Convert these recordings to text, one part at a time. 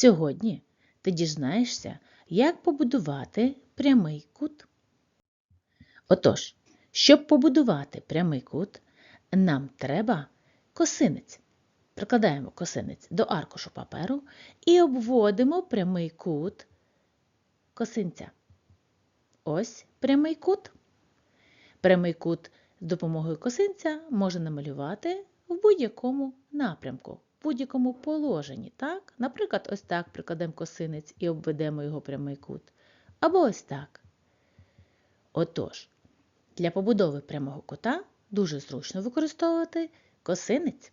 Сьогодні ти дізнаєшся, як побудувати прямий кут. Отож, щоб побудувати прямий кут, нам треба косинець. Прикладаємо косинець до аркушу паперу і обводимо прямий кут косинця. Ось прямий кут. Прямий кут з допомогою косинця можна намалювати в будь-якому напрямку, в будь-якому положенні. Так? Наприклад, ось так прикладемо косинець і обведемо його прямий кут. Або ось так. Отож, для побудови прямого кута дуже зручно використовувати косинець.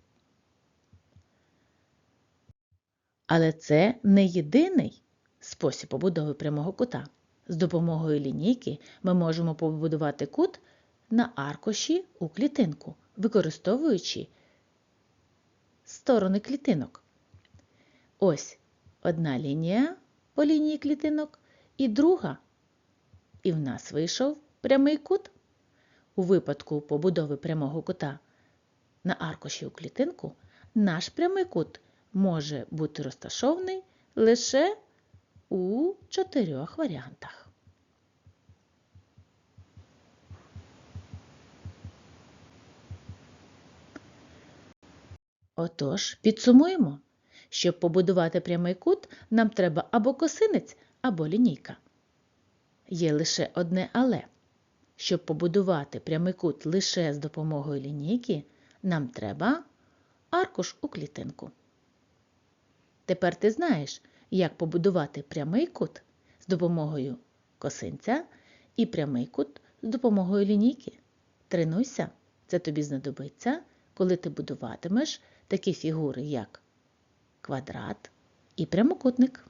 Але це не єдиний спосіб побудови прямого кута. З допомогою лінійки ми можемо побудувати кут на аркуші у клітинку, використовуючи сторони клітинок. Ось одна лінія по лінії клітинок і друга. І в нас вийшов прямий кут. У випадку побудови прямого кута на аркуші у клітинку наш прямий кут може бути розташований лише у чотирьох варіантах. Отож, підсумуємо. Щоб побудувати прямий кут, нам треба або косинець, або лінійка. Є лише одне але. Щоб побудувати прямий кут лише з допомогою лінійки, нам треба аркуш у клітинку. Тепер ти знаєш, як побудувати прямий кут з допомогою косинця і прямий кут з допомогою лінійки. Тренуйся, це тобі знадобиться, коли ти будуватимеш такі фігури, як квадрат і прямокутник.